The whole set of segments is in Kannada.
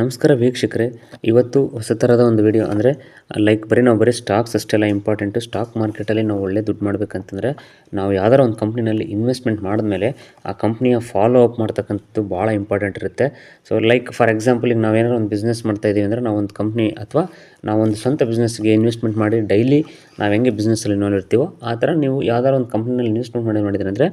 ನಮಸ್ಕಾರ ವೀಕ್ಷಕರೇ. ಇವತ್ತು ಹೊಸ ಥರದ ಒಂದು ವಿಡಿಯೋ ಅಂದರೆ ಲೈಕ್ ಬರೀ ನಾವು ಬರೀ ಸ್ಟಾಕ್ಸ್ ಅಷ್ಟೆಲ್ಲ ಇಂಪಾರ್ಟೆಂಟು ಸ್ಟಾಕ್ ಮಾರ್ಕೆಟಲ್ಲಿ ನಾವು ಒಳ್ಳೆ ದುಡ್ಡು ಮಾಡಬೇಕಂತಂದರೆ, ನಾವು ಯಾವ್ದಾರ ಒಂದು ಕಂಪ್ನಿನಲ್ಲಿ ಇನ್ವೆಸ್ಟ್ಮೆಂಟ್ ಮಾಡಿದ್ಮೇಲೆ, ಆ ಕಂಪ್ನಿಯ ಫಾಲೋ ಅಪ್ ಮಾಡ್ತಕ್ಕಂಥದ್ದು ಭಾಳ ಇಂಪಾರ್ಟೆಂಟ್ ಇರುತ್ತೆ. ಸೊ ಲೈಕ್ ಫಾರ್ ಎಕ್ಸಾಂಪಲ್ ಈಗ ನಾವೇನಾದ್ರು ಒಂದು ಬಿಸ್ನೆಸ್ ಮಾಡ್ತಾ ಇದ್ದೀವಿ ಅಂದರೆ, ನಾವು ಒಂದು ಕಂಪ್ನಿ ಅಥವಾ ನಾವೊಂದು ಸ್ವಂತ ಬಿಸ್ನೆಸ್ಗೆ ಇನ್ವೆಸ್ಟ್ಮೆಂಟ್ ಮಾಡಿ ಡೈಲಿ ನಾವು ಹೆಂಗೆ ಬಿಸ್ನೆಸ್ಸಲ್ಲಿ ಇನ್ವಾಲ್ವ್ ಇರ್ತೀವೋ, ಆ ಥರ ನೀವು ಯಾವ್ದಾರ ಒಂದು ಕಂಪ್ನಿನಲ್ಲಿ ಇನ್ವೆಸ್ಟ್ಮೆಂಟ್ ಮಾಡಿ ಮಾಡಿದ್ರೆ ಅಂದರೆ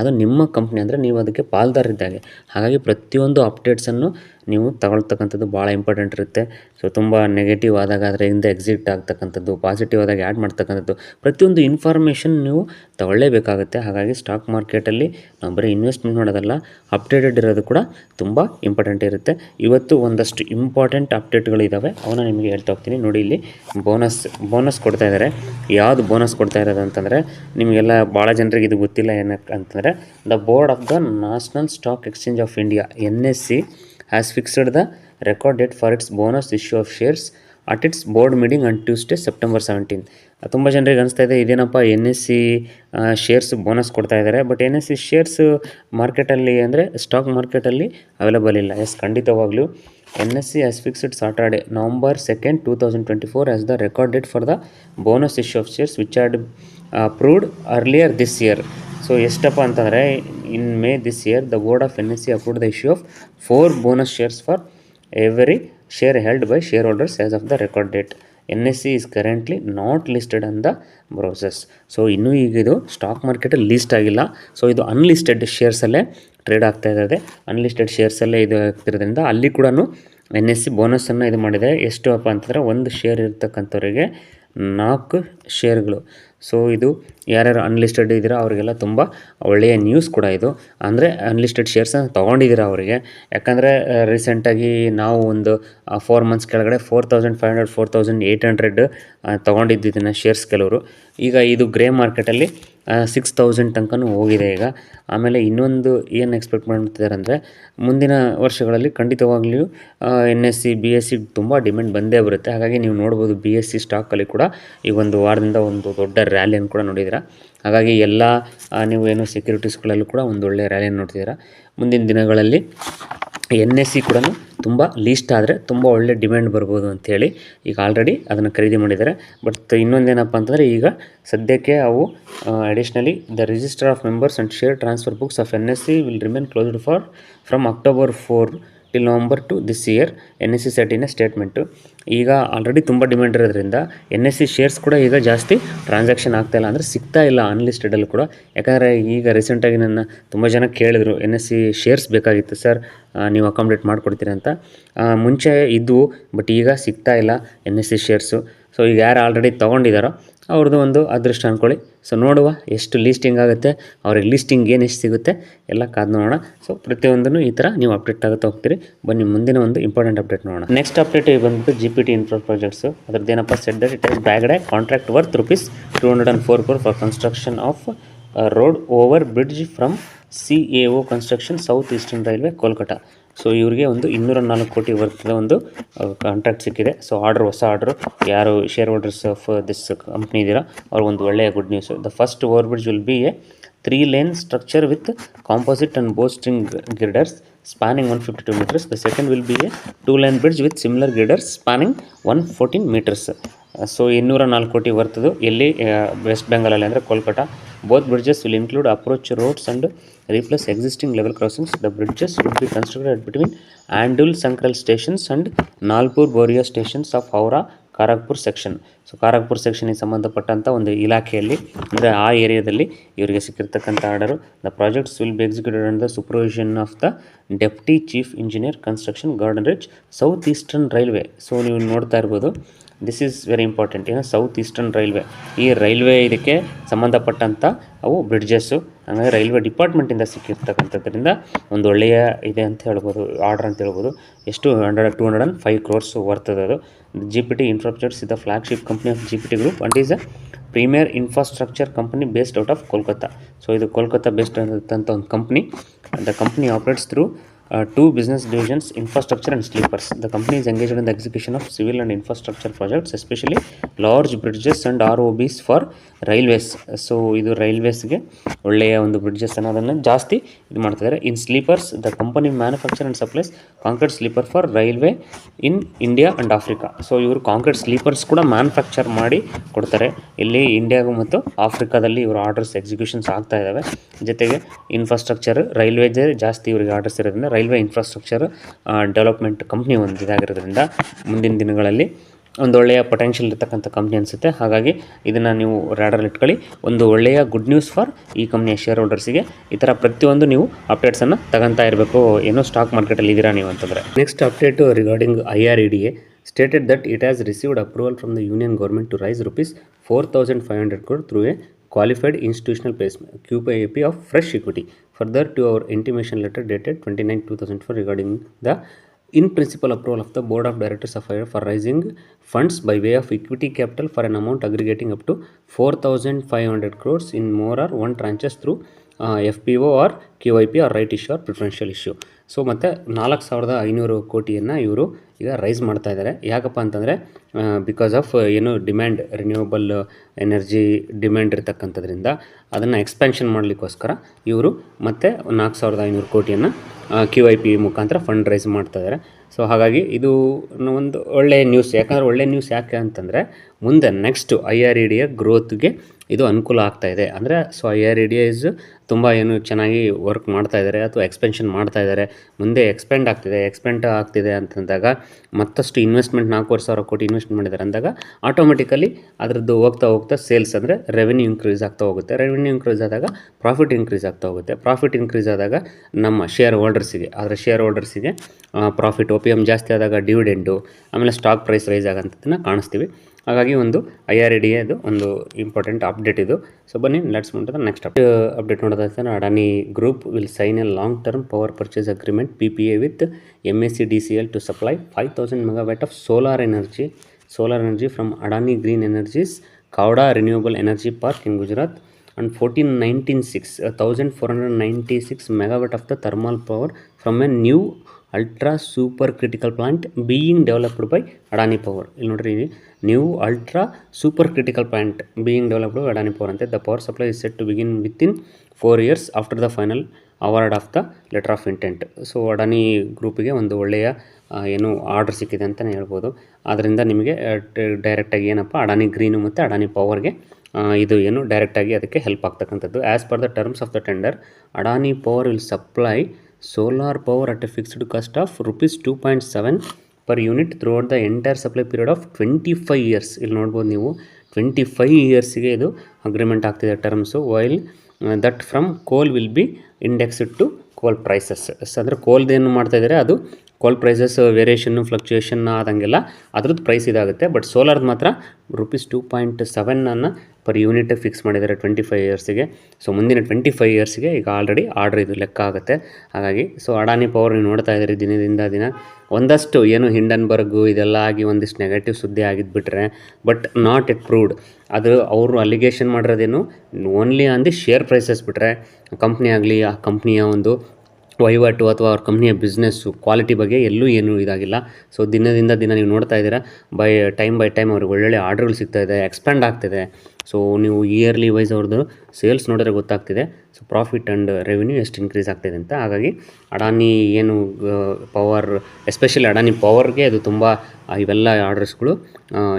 ಅದು ನಿಮ್ಮ ಕಂಪ್ನಿ ಅಂದರೆ, ನೀವು ಅದಕ್ಕೆ ಪಾಲ್ದಾರಿದ್ದಾಗೆ ಹಾಗಾಗಿ ಪ್ರತಿಯೊಂದು ಅಪ್ಡೇಟ್ಸನ್ನು ನೀವು ತಗೊಳ್ತಕ್ಕಂಥದ್ದು ಭಾಳ ಇಂಪಾರ್ಟೆಂಟ್ ಇರುತ್ತೆ. ಸೊ ತುಂಬ ನೆಗೆಟಿವ್ ಆದಾಗ ಅದರಿಂದ ಎಕ್ಸಿಟ್ ಆಗ್ತಕ್ಕಂಥದ್ದು ಪಾಸಿಟಿವ್ ಆದಾಗ ಆ್ಯಡ್ ಮಾಡ್ತಕ್ಕಂಥದ್ದು, ಪ್ರತಿಯೊಂದು ಇನ್ಫಾರ್ಮೇಷನ್ ನೀವು ತಗೊಳ್ಳೇಬೇಕಾಗುತ್ತೆ. ಹಾಗಾಗಿ ಸ್ಟಾಕ್ ಮಾರ್ಕೆಟಲ್ಲಿ ನಾವು ಬರೀ ಇನ್ವೆಸ್ಟ್ಮೆಂಟ್ ಮಾಡೋದಲ್ಲ ಅಪ್ಡೇಟೆಡ್ ಇರೋದು ಕೂಡ ತುಂಬ ಇಂಪಾರ್ಟೆಂಟ್ ಇರುತ್ತೆ. ಇವತ್ತು ಒಂದಷ್ಟು ಇಂಪಾರ್ಟೆಂಟ್ ಅಪ್ಡೇಟ್ಗಳು ಇದ್ದಾವೆ ಅವನ್ನ ನಿಮಗೆ ಹೇಳ್ತಾ ಹೋಗ್ತೀನಿ. ನೋಡಿ ಇಲ್ಲಿ ಬೋನಸ್ ಬೋನಸ್ ಕೊಡ್ತಾ ಇದ್ದಾರೆ ಯಾವುದು ಬೋನಸ್ ಕೊಡ್ತಾ ಇರೋದು ಅಂತಂದರೆ, ನಿಮಗೆಲ್ಲ ಭಾಳ ಜನರಿಗೆ ಇದು ಗೊತ್ತಿಲ್ಲ ಏನಕ್ಕೆ ಅಂತಂದರೆ the board of the national stock exchange of India N S C has fixed the record date for its bonus issue of shares at its board meeting on Tuesday September seventeen ತುಂಬ ಜನರಿಗೆ ಅನಿಸ್ತಾ ಇದೆ, ಇದೇನಪ್ಪ N S C shares bonus ಕೊಡ್ತಾ ಇದ್ದಾರೆ but N S C shares ಮಾರ್ಕೆಟಲ್ಲಿ ಅಂದರೆ ಸ್ಟಾಕ್ ಮಾರ್ಕೆಟಲ್ಲಿ ಅವೈಲೇಬಲ್ ಇಲ್ಲ. ಎಸ್ ಖಂಡಿತವಾಗ್ಲೂ N S C has fixed Saturday November second two thousand twenty four as the record date for the bonus issue of shares which are approved earlier this year so ಎಷ್ಟಪ್ಪ ಅಂತಂದರೆ year, the board of N S C approved the issue of four bonus shares for every share held by shareholders as of the record date. N S C is currently not listed on the bourses so, ಇನ್ನೂ ಈಗ ಇದು ಸ್ಟಾಕ್ ಮಾರ್ಕೆಟಲ್ಲಿ ಲೀಸ್ಟ್ ಆಗಿಲ್ಲ. ಸೊ, ಇದು ಅನ್ಲಿಸ್ಟೆಡ್ ಶೇರ್ಸಲ್ಲೇ ಟ್ರೇಡ್ ಆಗ್ತಾ ಇದ್ದಾರೆ ಅನ್ಲಿಸ್ಟೆಡ್ ಶೇರ್ಸಲ್ಲೇ ಇದು ಆಗ್ತಿರೋದ್ರಿಂದ ಅಲ್ಲಿ ಕೂಡ ಎನ್ ಎಸ್ ಸಿ ಬೋನಸನ್ನು ಇದು ಮಾಡಿದೆ. ಎಷ್ಟು ಅಪ್ಪ ಅಂತಂದರೆ ಒಂದು ಶೇರ್ ಇರ್ತಕ್ಕಂಥವ್ರಿಗೆ ನಾಲ್ಕು ಶೇರ್ಗಳು ಸೊ, ಇದು ಯಾರ್ಯಾರು ಅನ್ಲಿಸ್ಟೆಡ್ ಇದ್ದೀರಾ ಅವರಿಗೆಲ್ಲ ತುಂಬ ಒಳ್ಳೆಯ ನ್ಯೂಸ್ ಕೂಡ ಇದು. ಅಂದರೆ ಅನ್ಲಿಸ್ಟೆಡ್ ಶೇರ್ಸನ್ನು ತೊಗೊಂಡಿದ್ದೀರಾ ಅವರಿಗೆ. ಯಾಕಂದರೆ ರೀಸೆಂಟಾಗಿ ನಾವು ಒಂದು ಫೋರ್ ಮಂತ್ಸ್ ಕೆಳಗಡೆ four thousand five hundred four thousand eight hundred shares ಕೆಲವರು. ಈಗ ಇದು ಗ್ರೇ ಮಾರ್ಕೆಟಲ್ಲಿ ಸಿಕ್ಸ್ ತೌಸಂಡ್ ತನಕನೂ ಹೋಗಿದೆ ಈಗ. ಆಮೇಲೆ ಇನ್ನೊಂದು ಏನು ಎಕ್ಸ್ಪೆಕ್ಟ್ ಮಾಡ್ತಿದ್ದಾರೆ ಅಂದರೆ, ಮುಂದಿನ ವರ್ಷಗಳಲ್ಲಿ ಖಂಡಿತವಾಗ್ಲಿಯೂ N S C B S C ತುಂಬ ಡಿಮ್ಯಾಂಡ್ ಬಂದೇ ಬರುತ್ತೆ. ಹಾಗಾಗಿ ನೀವು ನೋಡ್ಬೋದು ಬಿ ಎಸ್ ಸಿ ಸ್ಟಾಕಲ್ಲಿ ಕೂಡ ಈ ಒಂದು ವಾರದಿಂದ ಒಂದು ದೊಡ್ಡ ರ್ಯಾಲಿಯನ್ನು ಕೂಡ ನೋಡಿದ್ದೀರಾ ಹಾಗಾಗಿ ಎಲ್ಲ ನೀವು ಏನು ಸೆಕ್ಯೂರಿಟೀಸ್ಗಳಲ್ಲೂ ಕೂಡ ಒಂದು ಒಳ್ಳೆಯ ರ್ಯಾಲಿಯನ್ನು ನೋಡ್ತಿದ್ದೀರಾ ಮುಂದಿನ ದಿನಗಳಲ್ಲಿ ಎನ್ ಎಸ್ ಸಿ ಕೂಡ ತುಂಬ ಲೀಸ್ಟ್ ಆದರೆ ತುಂಬ ಒಳ್ಳೆ ಡಿಮ್ಯಾಂಡ್ ಬರ್ಬೋದು ಅಂಥೇಳಿ ಈಗ ಆಲ್ರೆಡಿ ಅದನ್ನು ಖರೀದಿ ಮಾಡಿದ್ದಾರೆ. ಬಟ್ ಇನ್ನೊಂದೇನಪ್ಪ ಅಂತಂದರೆ ಈಗ ಸದ್ಯಕ್ಕೆ ಅವು additionally the register of members and share transfer books of N S C will remain closed for from October four till November two this year N S C ಸೆಟಿನ statement ಈಗ ಆಲ್ರೆಡಿ ತುಂಬ ಡಿಮ್ಯಾಂಡ್ ಇರೋದ್ರಿಂದ ಎನ್ ಎಸ್ ಸಿ ಶೇರ್ಸ್ ಕೂಡ ಈಗ ಜಾಸ್ತಿ ಟ್ರಾನ್ಸಾಕ್ಷನ್ ಆಗ್ತಾಯಿಲ್ಲ ಅಂದರೆ ಸಿಗ್ತಾ ಇಲ್ಲ ಅನ್ಲಿಸ್ಟೆಡಲ್ಲಿ ಕೂಡ. ಯಾಕಂದರೆ ಈಗ ರೀಸೆಂಟಾಗಿ ನನ್ನ ತುಂಬ ಜನ ಕೇಳಿದರು ಎನ್ ಎಸ್ ಸಿ ಶೇರ್ಸ್ ಬೇಕಾಗಿತ್ತು ಸರ್ ನೀವು ಅಕಾಮಡೇಟ್ ಮಾಡಿಕೊಡ್ತೀರಿ ಅಂತ. ಮುಂಚೆ ಇದ್ದವು ಬಟ್ ಈಗ ಸಿಗ್ತಾ ಇಲ್ಲ N S C shares so ಈಗ ಯಾರು ಆಲ್ರೆಡಿ ತೊಗೊಂಡಿದ್ದಾರೋ ಅವ್ರದ್ದು ಒಂದು ಅದೃಷ್ಟ ಅಂದ್ಕೊಳ್ಳಿ ಸೊ ನೋಡುವ ಎಷ್ಟು ಲೀಸ್ಟಿಂಗ್ ಆಗುತ್ತೆ, ಅವ್ರಿಗೆ ಲೀಸ್ಟಿಂಗ್ ಏನು ಎಷ್ಟು ಸಿಗುತ್ತೆ, ಎಲ್ಲ ಕಾದು ನೋಡೋಣ. ಸೊ ಪ್ರತಿಯೊಂದನ್ನು ಈ ಥರ ನೀವು ಅಪ್ಡೇಟ್ ಆಗುತ್ತಾ ಹೋಗ್ತೀರಿ. ಬನ್ನಿ, ಮುಂದಿನ ಒಂದು ಇಂಪಾರ್ಟೆಂಟ್ ಅಪ್ಡೇಟ್ ನೋಡೋಣ. ನೆಕ್ಸ್ಟ್ ಅಪ್ಡೇಟ್ ಬಂದ್ಬಿಟ್ಟು G P T infra projects ಅದ್ರದ್ದು ಏನಪ್ಪ said that it is bagged contract worth rupees two hundred and four crore for construction of road over bridge from C A O construction South Eastern Railway Kolkata so ಇವರಿಗೆ ಒಂದು ಇನ್ನೂರ ನಾಲ್ಕು ಕೋಟಿ ವರ್ತದ ಒಂದು ಕಾಂಟ್ರಾಕ್ಟ್ ಸಿಕ್ಕಿದೆ. ಸೊ ಆರ್ಡ್ರ್ ಹೊಸ ಆರ್ಡ್ರು ಯಾರು shareholders of this company ಇದ್ದೀರಾ ಅವ್ರಿಗೊಂದು ಒಳ್ಳೆಯ good news the first over bridge will be a three lane structure with composite and bowstring girders spanning one fifty two metres the second will be a two line bridge with similar girders spanning one fourteen metres so ಇನ್ನೂರ ನಾಲ್ಕು ಕೋಟಿ ವರ್ತದು. ಎಲ್ಲಿ ವೆಸ್ಟ್ ಬೆಂಗಾಲಲ್ಲಿ ಅಂದರೆ Kolkata both bridges will include approach roads and replace existing level crossings the bridges will be constructed between Andul Sankrail stations and Nalpur Bauria stations of Howrah Kharagpur section so Kharagpur ಸೆಕ್ಷನಿಗೆ ಸಂಬಂಧಪಟ್ಟಂಥ ಒಂದು ಇಲಾಖೆಯಲ್ಲಿ, ಅಂದರೆ ಆ ಏರಿಯಾದಲ್ಲಿ ಇವರಿಗೆ ಸಿಕ್ಕಿರ್ತಕ್ಕಂಥ order the projects will be executed and the supervision of the deputy chief engineer construction Garden Reach South Eastern Railway so ನೀವು ನೋಡ್ತಾ ಇರ್ಬೋದು. ದಿಸ್ ಈಸ್ ವೆರಿ ಇಂಪಾರ್ಟೆಂಟ್ ಏನು ಸೌತ್ ಈಸ್ಟರ್ನ್ ರೈಲ್ವೆ ಈ ರೈಲ್ವೆ ಇದಕ್ಕೆ ಸಂಬಂಧಪಟ್ಟಂಥ ಅವು ಬ್ರಿಡ್ಜಸ್ಸು ಹಾಗಾಗಿ ರೈಲ್ವೆ ಡಿಪಾರ್ಟ್ಮೆಂಟಿಂದ ಸಿಕ್ಕಿರ್ತಕ್ಕಂಥದ್ರಿಂದ ಒಂದು ಒಳ್ಳೆಯ ಇದೆ ಅಂತ ಹೇಳ್ಬೋದು ಆರ್ಡರ್ ಅಂತ ಹೇಳ್ಬೋದು. ಎಷ್ಟು hundred to hundred and five crores ವರ್ತದೆ ಅದು G P T infrastructures is the flagship company of G P T group and is a premier infrastructure company based out of Kolkata so ಇದು ಕೋಲ್ಕತ್ತಾ ಬೇಸ್ಡ್ ಅಂತ ಒಂದು company the company operates through business divisions infrastructure and sleepers the company is engaged in the execution of civil and infrastructure projects especially large bridges and R O Bs for railways so ಇದು ರೈಲ್ವೇಸ್ಗೆ ಒಳ್ಳೆಯ ಒಂದು ಬ್ರಿಡ್ಜಸ್ ಅನ್ನೋದನ್ನು ಜಾಸ್ತಿ ಇದು ಮಾಡ್ತಿದ್ದಾರೆ. In sleepers the company manufacture and supplies concrete sleeper for railway in India and Africa so ಇವರು ಕಾಂಕ್ರೀಟ್ ಸ್ಲೀಪರ್ಸ್ ಕೂಡ ಮ್ಯಾನುಫ್ಯಾಕ್ಚರ್ ಮಾಡಿ ಕೊಡ್ತಾರೆ. ಇಲ್ಲಿ ಇಂಡಿಯಾಗೂ ಮತ್ತು ಆಫ್ರಿಕಾದಲ್ಲಿ ಇವರು ಆರ್ಡರ್ಸ್ ಎಕ್ಸಿಕ್ಯೂಷನ್ಸ್ ಆಗ್ತಾ ಇದ್ದಾವೆ ಜೊತೆಗೆ ಇನ್ಫ್ರಾಸ್ಟ್ರಕ್ಚರ್ ರೈಲ್ವೇಜೇ ಜಾಸ್ತಿ ಇವರಿಗೆ ಆರ್ಡರ್ಸ್ ಇರೋದ್ರಿಂದ ರೈಲ್ವೆ ಇನ್ಫ್ರಾಸ್ಟ್ರಕ್ಚರ್ ಡೆವಲಪ್ಮೆಂಟ್ ಕಂಪ್ನಿ ಒಂದು ಇದಾಗಿರೋದ್ರಿಂದ ಮುಂದಿನ ದಿನಗಳಲ್ಲಿ ಒಂದು ಒಳ್ಳೆಯ ಪೊಟೆನ್ಷಿಯಲ್ ಇರ್ತಕ್ಕಂಥ ಕಂಪ್ನಿ ಅನಿಸುತ್ತೆ. ಹಾಗಾಗಿ ಇದನ್ನು ನೀವು ರ್ಯಾಡರಲ್ಲಿ ಇಟ್ಕೊಳ್ಳಿ. ಒಂದು ಒಳ್ಳೆಯ ಗುಡ್ ನ್ಯೂಸ್ ಫಾರ್ ಈ ಕಂಪ್ನಿಯ ಶೇರ್ ಹೋಲ್ಡರ್ಸಿಗೆ ಈ ಥರ ಪ್ರತಿಯೊಂದು ನೀವು ಅಪ್ಡೇಟ್ಸನ್ನು ತಗೊತಾ ಇರಬೇಕು ಏನೋ ಸ್ಟಾಕ್ ಮಾರ್ಕೆಟಲ್ಲಿ ಇದ್ದೀರಾ ನೀವು ಅಂತಂದರೆ. Next update regarding I R E D A stated that it has received approval from the union government to raise rupees four thousand five hundred crore through a qualified institutional placement QIP of fresh equity. Further to our intimation letter dated 29 2004 regarding the in principle approval of the board of directors of Air for raising funds by way of equity capital for an amount aggregating up to 4500 crores in more or one tranches through uh, FPO or QIP or right issue or preferential issue. So ಮತ್ತು ನಾಲ್ಕು ಸಾವಿರದ ಐನೂರು ಕೋಟಿಯನ್ನು ಇವರು ಈಗ ರೈಸ್ ಮಾಡ್ತಾ ಇದ್ದಾರೆ ಯಾಕಪ್ಪ ಅಂತಂದರೆ ಬಿಕಾಸ್ ಆಫ್ ಏನು ಡಿಮ್ಯಾಂಡ್ ರಿನ್ಯೂವಬಲ್ ಎನರ್ಜಿ ಡಿಮ್ಯಾಂಡ್ ಇರ್ತಕ್ಕಂಥದ್ರಿಂದ ಅದನ್ನು ಎಕ್ಸ್ಪ್ಯಾನ್ಷನ್ ಮಾಡಲಿಕ್ಕೋಸ್ಕರ ಇವರು ಮತ್ತೆ ನಾಲ್ಕು ಸಾವಿರದ ಐನೂರು ಕೋಟಿಯನ್ನು ಕ್ಯೂ ಐ ಪಿ ಮುಖಾಂತರ ಫಂಡ್ ರೈಸ್ ಮಾಡ್ತಾ ಇದ್ದಾರೆ ಸೊ ಹಾಗಾಗಿ ಇದು ಒಂದು ಒಳ್ಳೆಯ ನ್ಯೂಸ್ ಯಾಕಂದರೆ ಒಳ್ಳೆಯ ನ್ಯೂಸ್ ಯಾಕೆ ಅಂತಂದರೆ, ಮುಂದೆ ನೆಕ್ಸ್ಟ್ ಐ ಆರ್ ಇ ಡಿಯ ಗ್ರೋತ್ಗೆ ಇದು ಅನುಕೂಲ ಆಗ್ತಾ ಇದೆ. ಅಂದರೆ so I R E D A ತುಂಬ ಏನು ಚೆನ್ನಾಗಿ ವರ್ಕ್ ಮಾಡ್ತಾ ಇದ್ದಾರೆ ಅಥವಾ ಎಕ್ಸ್ಪೆನ್ಷನ್ ಮಾಡ್ತಾ ಇದ್ದಾರೆ ಮುಂದೆ ಎಕ್ಸ್ಪೆಂಡ್ ಆಗ್ತಿದೆ ಎಕ್ಸ್ಪೆಂಡ್ ಆಗ್ತಿದೆ ಅಂತಂದಾಗ ಮತ್ತಷ್ಟು ಇನ್ವೆಸ್ಟ್ಮೆಂಟ್ ನಾಲ್ಕೂವರೆ ಸಾವಿರ ಕೋಟಿ ಇನ್ವೆಸ್ಟ್ ಮಾಡಿದ್ದಾರೆ ಅಂದಾಗ ಆಟೋಮೆಟಿಕಲಿ ಅದರದ್ದು ಹೋಗ್ತಾ ಹೋಗ್ತಾ ಸೇಲ್ಸ್ ಅಂದರೆ ರೆವೆನ್ಯೂ ಇನ್ಕ್ರೀಸ್ ಆಗ್ತಾ ಹೋಗುತ್ತೆ. ರೆವೆನ್ಯೂ ಇನ್ಕ್ರೀಸ್ ಆದಾಗ ಪ್ರಾಫಿಟ್ ಇನ್ಕ್ರೀಸ್ ಆಗ್ತಾ ಹೋಗುತ್ತೆ. ಪ್ರಾಫಿಟ್ ಇನ್ಕ್ರೀಸ್ ಆದಾಗ ನಮ್ಮ ಶೇರ್ ಹೋಲ್ಡರ್ಸಿಗೆ ಅದರ ಶೇರ್ ಹೋಲ್ಡರ್ಸಿಗೆ ಪ್ರಾಫಿಟ್ ಒ ಪಿ ಎಂ ಜಾಸ್ತಿ ಆದಾಗ ಡಿವಿಡೆಂಡು ಆಮೇಲೆ ಸ್ಟಾಕ್ ಪ್ರೈಸ್ ರೈಸ್ ಆಗೋಂಥದ್ದನ್ನು ಕಾಣಿಸ್ತೀವಿ. ಹಾಗಾಗಿ ಒಂದು ಐ ಆರ್ ಡಿ ಅದು ಒಂದು ಇಂಪಾರ್ಟೆಂಟ್ ಅಪ್ಡೇಟ್ ಇದು. ಸೊ ಬನ್ನಿ ಲೆಟ್ಸ್ ಮುಂಟದ ನೆಕ್ಸ್ಟ್ ಅಪ್ ಅಪ್ಡೇಟ್ ನೋಡೋದಾದ್ರೆ Adani group will sign a long term power purchase agreement P P A with M S C D C L to supply five thousand megawatt of solar energy solar energy from Adani Green Energies Khavda renewable energy park in Gujarat and 1496 1496 megawatt of the thermal power from a new ultra super critical plant being developed by Adani power ಇಲ್ಲಿ ನೋಡ್ರಿ new ultra super critical plant being developed by Adani power ಅಂತೆ. The power supply is set to begin within four years after the final award of the letter of intent so Adani ಗ್ರೂಪಿಗೆ ಒಂದು ಒಳ್ಳೆಯ ಏನು ಆರ್ಡರ್ ಸಿಕ್ಕಿದೆ ಅಂತಲೇ ಹೇಳ್ಬೋದು. ಆದ್ದರಿಂದ ನಿಮಗೆ ಡೈರೆಕ್ಟಾಗಿ ಏನಪ್ಪ ಅಡಾನಿ ಗ್ರೀನು ಮತ್ತು ಅಡಾನಿ ಪವರ್ಗೆ ಇದು ಏನು ಡೈರೆಕ್ಟಾಗಿ ಅದಕ್ಕೆ ಹೆಲ್ಪ್ ಆಗ್ತಕ್ಕಂಥದ್ದು. As per the terms of the tender Adani power will supply solar power at a fixed cost of rupees two point seven per unit throughout the entire supply period of twenty five years ಇಲ್ಲಿ ನೋಡ್ಬೋದು ನೀವು ಟ್ವೆಂಟಿ ಫೈವ್ ಇಯರ್ಸ್ಗೆ ಇದು ಅಗ್ರಿಮೆಂಟ್ ಆಗ್ತಿದೆ terms while that from coal will be indexed to coal prices ಅಂದರೆ ಕೋಲ್ದೇನು ಮಾಡ್ತಾ ಇದ್ದಾರೆ ಅದು ಕೋಲ್ ಪ್ರೈಸಸ್ ವೇರಿಯೇಷನ್ನು ಫ್ಲಕ್ಚುಯೇಷನ್ ಆದಂಗೆಲ್ಲ ಅದ್ರದ್ದು ಪ್ರೈಸ್ ಇದಾಗುತ್ತೆ. ಬಟ್ ಸೋಲಾರ್ದು ಮಾತ್ರ ರುಪೀಸ್ ಟೂ ಪಾಯಿಂಟ್ ಸೆವೆನನ್ನು ಪರ್ ಯೂನಿಟ್ ಫಿಕ್ಸ್ ಮಾಡಿದ್ದಾರೆ ಟ್ವೆಂಟಿ ಫೈವ್ ಇಯರ್ಸಿಗೆ ಸೊ ಮುಂದಿನ ಟ್ವೆಂಟಿ ಫೈವ್ ಇಯರ್ಸ್ಗೆ ಈಗ ಆಲ್ರೆಡಿ ಆರ್ಡ್ರ್ ಇದು ಲೆಕ್ಕ ಆಗುತ್ತೆ. ಹಾಗಾಗಿ ಸೊ ಅಡಾನಿ ಪವರ್ ನೀವು ನೋಡ್ತಾ ಇದ್ದೀರಿ, ದಿನದಿಂದ ದಿನ ಒಂದಷ್ಟು ಏನು ಹಿಂಡನ್ಬರ್ಗು ಇದೆಲ್ಲ ಆಗಿ ಒಂದಿಷ್ಟು ನೆಗೆಟಿವ್ ಸುದ್ದಿ ಆಗಿದ್ದು ಬಟ್ ನಾಟ್ ಎಟ್ ಪ್ರೂವ್ಡ್ ಅದು ಅವರು allegation ಮಾಡಿರೋದೇನು only on the share prices ಬಿಟ್ಟರೆ ಕಂಪ್ನಿ ಆಗಲಿ, ಆ ಕಂಪ್ನಿಯ ಒಂದು ವಹಿವಾಟು ಅಥವಾ ಅವ್ರ ಕಂಪ್ನಿಯ ಬಿಸ್ನೆಸ್ಸು ಕ್ವಾಲಿಟಿ ಬಗ್ಗೆ ಎಲ್ಲೂ ಏನೂ ಇದಾಗಿಲ್ಲ. ಸೊ ದಿನದಿಂದ ದಿನ ನೀವು ನೋಡ್ತಾ ಇದ್ದೀರಾ ಬೈ ಟೈಮ್ ಬೈ ಟೈಮ್ ಅವ್ರಿಗೆ ಒಳ್ಳೊಳ್ಳೆ ಆರ್ಡ್ರ್ಗಳು ಸಿಗ್ತಾ ಇದೆ ಎಕ್ಸ್ಪ್ಯಾಂಡ್ ಆಗ್ತಿದೆ. ಸೊ ನೀವು ಇಯರ್ಲಿ ವೈಸ್ ಅವ್ರದ್ದು ಸೇಲ್ಸ್ ನೋಡಿದ್ರೆ ಗೊತ್ತಾಗ್ತಿದೆ. ಸೊ ಪ್ರಾಫಿಟ್ ಆ್ಯಂಡ್ ರೆವಿನ್ಯೂ ಎಷ್ಟು ಇನ್ಕ್ರೀಸ್ ಆಗ್ತಿದೆ ಅಂತ. ಹಾಗಾಗಿ ಅಡಾನಿ ಏನು ಪವರ್ ಎಸ್ಪೆಷಲಿ ಅಡಾನಿ ಪವರ್ಗೆ ಅದು ತುಂಬ ಇವೆಲ್ಲ ಆರ್ಡರ್ಸ್ಗಳು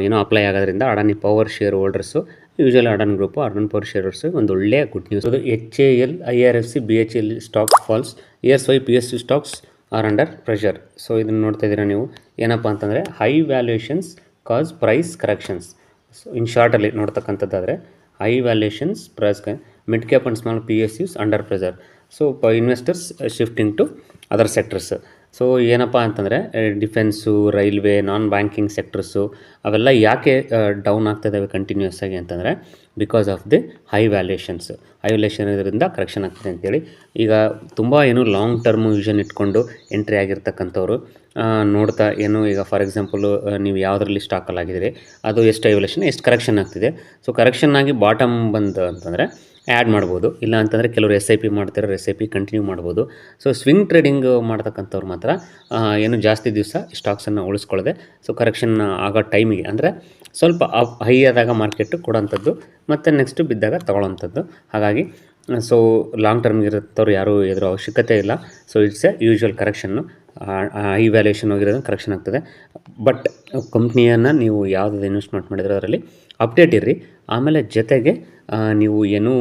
ಏನೋ ಅಪ್ಲೈ ಆಗೋದ್ರಿಂದ Adani power share holders usual Adani group Adani power shares ಒಂದು ಒಳ್ಳೆಯ ಗುಡ್ ನ್ಯೂಸ್ ಅದು H A L I R F C B H L stock falls E S Y P S C stocks are under pressure so ಇದನ್ನು ನೋಡ್ತಾ ಇದ್ದೀರಾ ನೀವು. ಏನಪ್ಪ ಅಂತಂದರೆ high valuations cause price corrections so in ಶಾರ್ಟಲ್ಲಿ ನೋಡ್ತಕ್ಕಂಥದ್ದಾದರೆ high valuations price mid cap and small P S Us under pressure so investors shifting to other sectors so ಏನಪ್ಪ ಅಂತಂದರೆ defence railway non banking sectors ಅವೆಲ್ಲ ಯಾಕೆ ಡೌನ್ ಆಗ್ತಾ ಇದ್ದಾವೆ ಕಂಟಿನ್ಯೂಸ್ ಆಗಿ ಅಂತಂದರೆ because of the high valuations high valuation ಇದರಿಂದ ಕರೆಕ್ಷನ್ ಆಗ್ತಿದೆ ಅಂತೇಳಿ. ಈಗ ತುಂಬ ಏನು ಲಾಂಗ್ ಟರ್ಮ್ ವಿಷನ್ ಇಟ್ಕೊಂಡು ಎಂಟ್ರಿ ಆಗಿರ್ತಕ್ಕಂಥವ್ರು ನೋಡ್ತಾ ಏನು, ಈಗ ಫಾರ್ ಎಕ್ಸಾಂಪಲು ನೀವು ಯಾವುದರಲ್ಲಿ ಸ್ಟಾಕಲ್ಲಾಗಿದ್ದೀರಿ ಅದು ಎಷ್ಟು ಐವಲೇಷನ್ ಎಷ್ಟು ಕರೆಕ್ಷನ್ ಆಗ್ತಿದೆ. ಸೊ ಕರೆಕ್ಷನ್ ಆಗಿ ಬಾಟಮ್ ಬಂತು ಅಂತಂದರೆ ಆ್ಯಡ್ ಮಾಡ್ಬೋದು. ಇಲ್ಲ ಅಂತಂದರೆ ಕೆಲವರು ಎಸ್ ಐ ಪಿ ಮಾಡ್ತಾರೆ ಎಸ್ ಐ ಪಿ ಕಂಟಿನ್ಯೂ ಮಾಡ್ಬೋದು. ಸೊ ಸ್ವಿಂಗ್ ಟ್ರೇಡಿಂಗ್ ಮಾಡ್ತಕ್ಕಂಥವ್ರು ಮಾತ್ರ ಏನು ಜಾಸ್ತಿ ದಿವಸ ಸ್ಟಾಕ್ಸನ್ನು ಉಳಿಸ್ಕೊಳ್ಳದೆ ಸೊ ಕರೆಕ್ಷನ್ ಆಗೋ ಟೈಮಿಗೆ ಅಂದರೆ ಸ್ವಲ್ಪ ಅಪ್ ಹೈ ಆದಾಗ ಮಾರ್ಕೆಟ್ ಕೊಡೋಂಥದ್ದು, ಮತ್ತು ನೆಕ್ಸ್ಟು ಬಿದ್ದಾಗ ತೊಗೊಳ್ಳೋಂಥದ್ದು. ಹಾಗಾಗಿ ಸೊ ಲಾಂಗ್ ಟರ್ಮ್ಗೆ ಇರುತ್ತವ್ರು ಯಾರೂ ಎದುರು ಅವಶ್ಯಕತೆ ಇಲ್ಲ. ಸೊ ಇಟ್ಸ್ ಎ ಯೂಶ್ವಲ್ ಕರೆಕ್ಷನ್ನು ಹೈ ವ್ಯಾಲ್ಯೂಷನ್ ಹೋಗಿರೋದು ಕರೆಕ್ಷನ್ ಆಗ್ತದೆ. ಬಟ್ ಕಂಪ್ನಿಯನ್ನು ನೀವು ಯಾವುದಾದ್ರು ಇನ್ವೆಸ್ಟ್ಮೆಂಟ್ ಮಾಡಿದ್ರೆ ಅದರಲ್ಲಿ ಅಪ್ಡೇಟ್ ಇರ್ರಿ. ಆಮೇಲೆ ಜೊತೆಗೆ ನೀವು ಏನು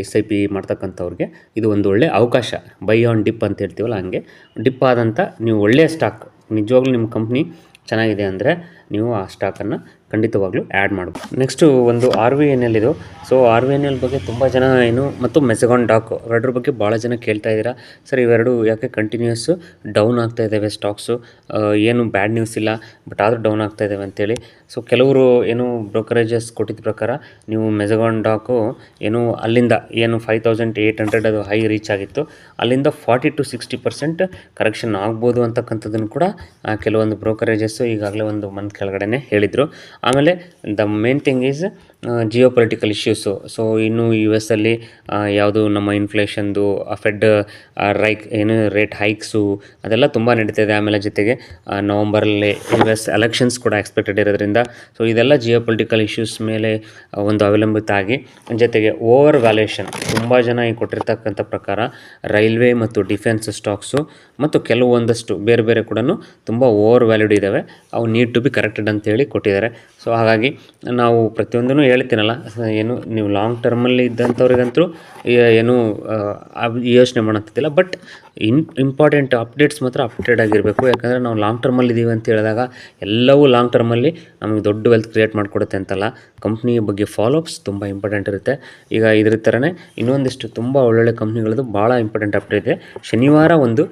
ಎಸ್ ಐ ಪಿ ಮಾಡ್ತಕ್ಕಂಥವ್ರಿಗೆ ಇದು ಒಂದು ಒಳ್ಳೆಯ ಅವಕಾಶ. ಬೈ ಆನ್ ಡಿಪ್ ಅಂತ ಹೇಳ್ತೀವಲ್ಲ ಹಂಗೆ. ಡಿಪ್ ಆದಂಥ ನೀವು ಒಳ್ಳೆಯ ಸ್ಟಾಕ್ ನಿಜವಾಗ್ಲೂ ನಿಮ್ಮ ಕಂಪ್ನಿ ಚೆನ್ನಾಗಿದೆ ಅಂದರೆ ನೀವು ಆ ಸ್ಟಾಕನ್ನು ಖಂಡಿತವಾಗ್ಲೂ ಆ್ಯಡ್ ಮಾಡ್ಬೋದು. ನೆಕ್ಸ್ಟು ಒಂದು ಆರ್ ವಿ ಎನ್ ಎಲ್ ಇದು. So R V N L ಬಗ್ಗೆ ತುಂಬ ಜನ ಏನು, ಮತ್ತು ಮೆಸಗಾನ್ ಡಾಕ್ ಎರಡರ ಬಗ್ಗೆ ಭಾಳ ಜನ ಕೇಳ್ತಾ ಇದ್ದೀರಾ. ಸರ್ ಇವೆರಡು ಯಾಕೆ ಕಂಟಿನ್ಯೂಸ್ ಡೌನ್ ಆಗ್ತಾ ಇದ್ದಾವೆ ಸ್ಟಾಕ್ಸು ಏನು ಬ್ಯಾಡ್ ನ್ಯೂಸ್ ಇಲ್ಲ ಬಟ್ ಆದರೂ ಡೌನ್ ಆಗ್ತಾ ಇದ್ದಾವೆ ಅಂತೇಳಿ. ಸೊ ಕೆಲವರು ಏನು ಬ್ರೋಕರೇಜಸ್ ಕೊಟ್ಟಿದ್ದ ಪ್ರಕಾರ, ನೀವು ಮೆಸಗಾನ್ ಡಾಕು ಏನು ಅಲ್ಲಿಂದ ಏನು ಫೈವ್ ತೌಸಂಡ್ ಏಯ್ಟ್ ಹಂಡ್ರೆಡ್ ಅದು ಹೈ ರೀಚ್ ಆಗಿತ್ತು. ಅಲ್ಲಿಂದ forty to sixty percent correction ಆಗ್ಬೋದು ಅಂತಕ್ಕಂಥದ್ದನ್ನು ಕೂಡ ಕೆಲವೊಂದು ಬ್ರೋಕರೇಜಸ್ಸು ಈಗಾಗಲೇ ಒಂದು ಮಂತ್ ಕೆಳಗಡೆ ಹೇಳಿದರು. ಆಮೇಲೆ the main thing is geo political issues so ಇನ್ನು ಯು ಎಸ್ ಅಲ್ಲಿ ಯಾವುದು ನಮ್ಮ ಇನ್ಫ್ಲೇಷನ್ದು ಫೆಡ್ ರೈಕ್, ಏನು ರೇಟ್ ಹೈಕ್ಸು ಅದೆಲ್ಲ ತುಂಬ ನಡೀತಿದೆ. ಆಮೇಲೆ ಜೊತೆಗೆ ನವಂಬರಲ್ಲಿ ಯು ಎಸ್ ಎಲೆಕ್ಷನ್ಸ್ ಕೂಡ ಎಕ್ಸ್ಪೆಕ್ಟೆಡ್ ಇರೋದ್ರಿಂದ ಸೊ ಇದೆಲ್ಲ ಜಿಯೋ ಪೊಲಿಟಿಕಲ್ ಇಶ್ಯೂಸ್ ಮೇಲೆ ಒಂದು ಅವಲಂಬಿತ ಆಗಿ, ಜೊತೆಗೆ ಓವರ್ ವ್ಯಾಲ್ಯೂಷನ್ ತುಂಬ ಜನ ಈಗ ಕೊಟ್ಟಿರ್ತಕ್ಕಂಥ ಪ್ರಕಾರ ರೈಲ್ವೆ ಮತ್ತು ಡಿಫೆನ್ಸ್ ಸ್ಟಾಕ್ಸು ಮತ್ತು ಕೆಲವೊಂದಷ್ಟು ಬೇರೆ ಬೇರೆ ಕೂಡ ತುಂಬ ಓವರ್ ವ್ಯಾಲ್ಯೂಡ್ ಇದ್ದಾವೆ ಅವು ನೀಡ್ ಟು ಬಿ ಕರೆಕ್ಟೆಡ್ ಅಂತೇಳಿ ಕೊಟ್ಟಿದ್ದಾರೆ. ಸೊ ಹಾಗಾಗಿ ನಾವು ಪ್ರತಿಯೊಂದೂ ಹೇಳ್ತೀನಲ್ಲ ಏನು ನೀವು ಲಾಂಗ್ ಟರ್ಮಲ್ಲಿ ಇದ್ದಂಥವ್ರಿಗಂತೂ ಏನು ಯೋಚನೆ ಮಾಡೋಂಥದ್ದಿಲ್ಲ ಬಟ್ ಇನ್ ಇಂಪಾರ್ಟೆಂಟ್ ಅಪ್ಡೇಟ್ಸ್ ಮಾತ್ರ ಅಪ್ಡೇಟ್ ಆಗಿರಬೇಕು. ಯಾಕಂದರೆ ನಾವು ಲಾಂಗ್ ಟರ್ಮಲ್ಲಿ ಇದ್ದೀವಿ ಅಂತ ಹೇಳಿದಾಗ ಎಲ್ಲವೂ ಲಾಂಗ್ ಟರ್ಮಲ್ಲಿ ನಮಗೆ ದೊಡ್ಡ ವೆಲ್ತ್ ಕ್ರಿಯೇಟ್ ಮಾಡಿಕೊಡುತ್ತೆ ಅಂತಲ್ಲ. ಕಂಪ್ನಿಯ ಬಗ್ಗೆ ಫಾಲೋಅಪ್ಸ್ ತುಂಬ ಇಂಪಾರ್ಟೆಂಟ್ ಇರುತ್ತೆ. ಈಗ ಇದ್ರ ಥರನೇ ಇನ್ನೊಂದಿಷ್ಟು ತುಂಬ ಒಳ್ಳೊಳ್ಳೆ ಕಂಪ್ನಿಗಳದ್ದು ಭಾಳ ಇಂಪಾರ್ಟೆಂಟ್ ಅಪ್ಡೇಟ್ ಇದೆ. ಶನಿವಾರ ಒಂದು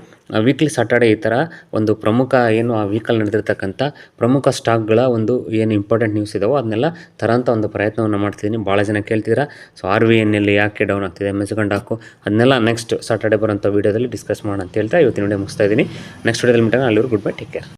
ವೀಕ್ಲಿ ಸಾಟರ್ಡೆ ಈ ಥರ ಒಂದು ಪ್ರಮುಖ ಏನು ಆ ವೀಕಲ್ಲಿ ನಡೆದಿರ್ತಕ್ಕಂಥ ಪ್ರಮುಖ ಸ್ಟಾಕ್ಗಳ ಒಂದು ಏನು ಇಂಪಾರ್ಟೆಂಟ್ ನ್ಯೂಸ್ ಇದಾವೋ ಅದನ್ನೆಲ್ಲ ತರಂಥ ಒಂದು ಪ್ರಯತ್ನವನ್ನು ಮಾಡ್ತಿದ್ದೀನಿ. ಭಾಳ ಜನ ಕೇಳ್ತಿದ್ದೀರಾ. ಸೊ ಆರ್ ವಿ ಎನ್ನಲ್ಲಿ ಯಾಕೆ ಡೌನ್ ಆಗ್ತಿದೆ? ಮೆಸ್ಕೊಂಡು ಹಾಕು. ಅದನ್ನೆಲ್ಲ ನೆಕ್ಸ್ಟ್ ಸಾಟರ್ಡೆ ಬರೋಂಥ ವೀಡಿಯೋದಲ್ಲಿ ಡಿಸ್ಕಸ್ ಮಾಡೋಣ ಅಂತ ಹೇಳ್ತಾ ಇವತ್ತಿನ ವಿಡಿಯೋ ಮುಗಿಸ್ತಾ ಇದ್ದೀನಿ. ನೆಕ್ಸ್ಟ್ ವಿಡಿಯೋದಲ್ಲಿ ಅಲ್ಲಿ ಅಲ್ಲಿವರೆಗೂ ಗುಡ್ ಬೈ ಟೇಕ್ ಕೇರ್